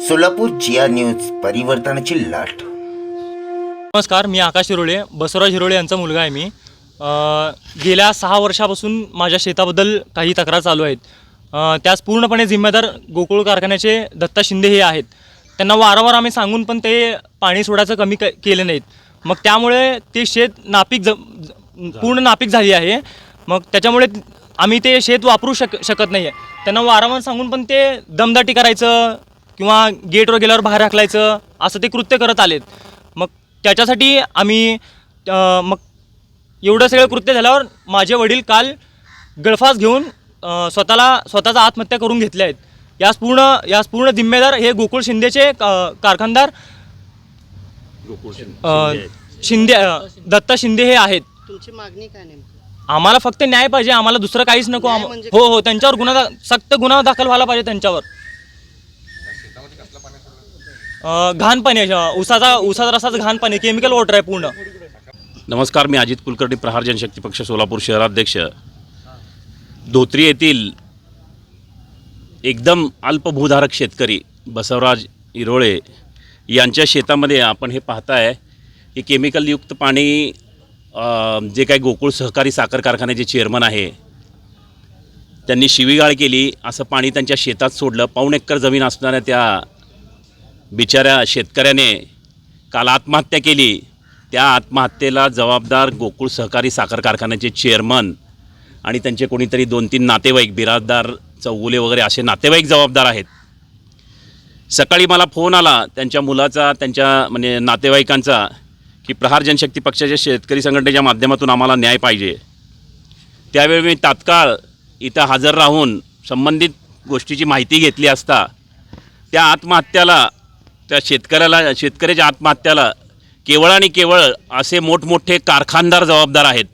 सोलापूर जिया news परिवर्तनाची लाट. नमस्कार मी आकाश हिरोळे बसवराज हिरोळे यांचा मुलगा आहे मी. अ, गेल्या सहा वर्षापासून माझ्या शेताबद्दल काही तक्रार चालू आहेत. अ, त्यास पूर्णपणे जिम्मेदार गोकुळ कारखान्याचे दत्ता शिंदे हे आहेत. त्यांना वारंवार आम्ही सांगून पण ते पाणी सोडायचं कमी क केले नाहीत. मग त्यामुळे ते शेत नापीक ज ज- पूर्ण नापीक झाली आहे. मग त्याच्यामुळे आम्ही ते शेत वापरू शक शकत नाही आहे त्यांना वारंवार सांगून पण ते दमदाटी करायचं किंवा गेटवर गेल्यावर बाहेर हाकलायचं असं ते कृत्य करत आलेत. मग त्याच्यासाठी आम्ही मग एवढं सगळं कृत्य झाल्यावर माझे वडील काल गळफास घेऊन स्वतःला स्वतःचा आत्महत्या करून घेतल्या आहेत. यास पूर्ण यास पूर्ण जिम्मेदार हे गोकुळ शिंदेचे कारखानदार शिंदे. दत्ता शिंदे हे आहेत. तुमची मागणी काय नेमकी? आम्हाला फक्त न्याय पाहिजे आम्हाला दुसरं काहीच नको म्हणजे हो हो त्यांच्यावर गुन्हा सक्त गुन्हा दाखल व्हायला पाहिजे त्यांच्यावर. घाण पाणी आहे, उसाचा उसाचा रसाच घाण पाणी केमिकल वॉटर आहे पूर्ण. नमस्कार मी अजित कुलकर्णी प्रहार जनशक्ती पक्ष सोलापूर शहराध्यक्ष. धोत्री येथील एकदम अल्पभूधारक शेतकरी बसवराज इरोळे यांच्या शेतामध्ये आपण हे पाहताय की केमिकलयुक्त पाणी जे काही गोकुळ सहकारी साखर कारखान्याचे चेअरमन आहे त्यांनी शिवीगाळ केली. असं पाणी त्यांच्या शेतात सोडलं. पाऊण एकर जमीन असणाऱ्या त्या बिचाऱ्या शेतकऱ्याने काल आत्महत्या केली. त्या आत्महत्येला जबाबदार गोकुळ सहकारी साखर कारखान्याचे चेअरमन आणि त्यांचे कोणीतरी दोन तीन नातेवाईक बिराजदार चौगुले वगैरे असे नातेवाईक जबाबदार आहेत. सकाळी मला फोन आला त्यांच्या मुलाचा त्यांच्या म्हणजे नातेवाईकांचा की प्रहार जनशक्ती पक्षाच्या शेतकरी संघटनेच्या माध्यमातून आम्हाला न्याय पाहिजे. त्यावेळी मी तात्काळ इथं हजर राहून संबंधित गोष्टीची माहिती घेतली असता त्या आत्महत्याला त्या शेतकऱ्याला शेतकऱ्याच्या आत्महत्याला केवळ आणि केवळ असे मोठमोठे कारखानदार जबाबदार आहेत.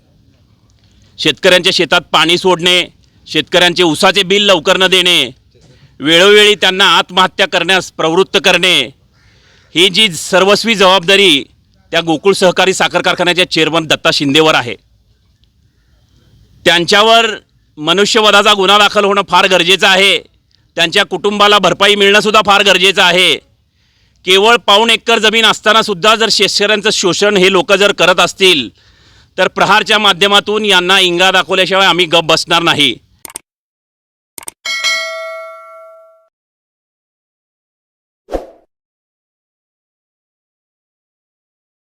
शेतकऱ्यांच्या शेतात पाणी सोडणे शेतकऱ्यांचे उसाचे बिल लवकर न देणे वेळोवेळी त्यांना आत्महत्या करण्यास प्रवृत्त करणे ही जी सर्वस्वी जबाबदारी त्या गोकुळ सहकारी साखर कारखान्याच्या चेअरमन दत्ता शिंदेवर आहे. त्यांच्यावर मनुष्यवधाचा गुन्हा दाखल होणं फार गरजेचं आहे. त्यांच्या कुटुंबाला भरपाई मिळणंसुद्धा फार गरजेचं आहे. केवळ पाऊण एकर जमीन असतानासुद्धा जर शेतकऱ्यांचं शोषण हे लोक जर करत असतील तर प्रहारच्या माध्यमातून यांना इंगा दाखवल्याशिवाय आम्ही गप बसणार नाही.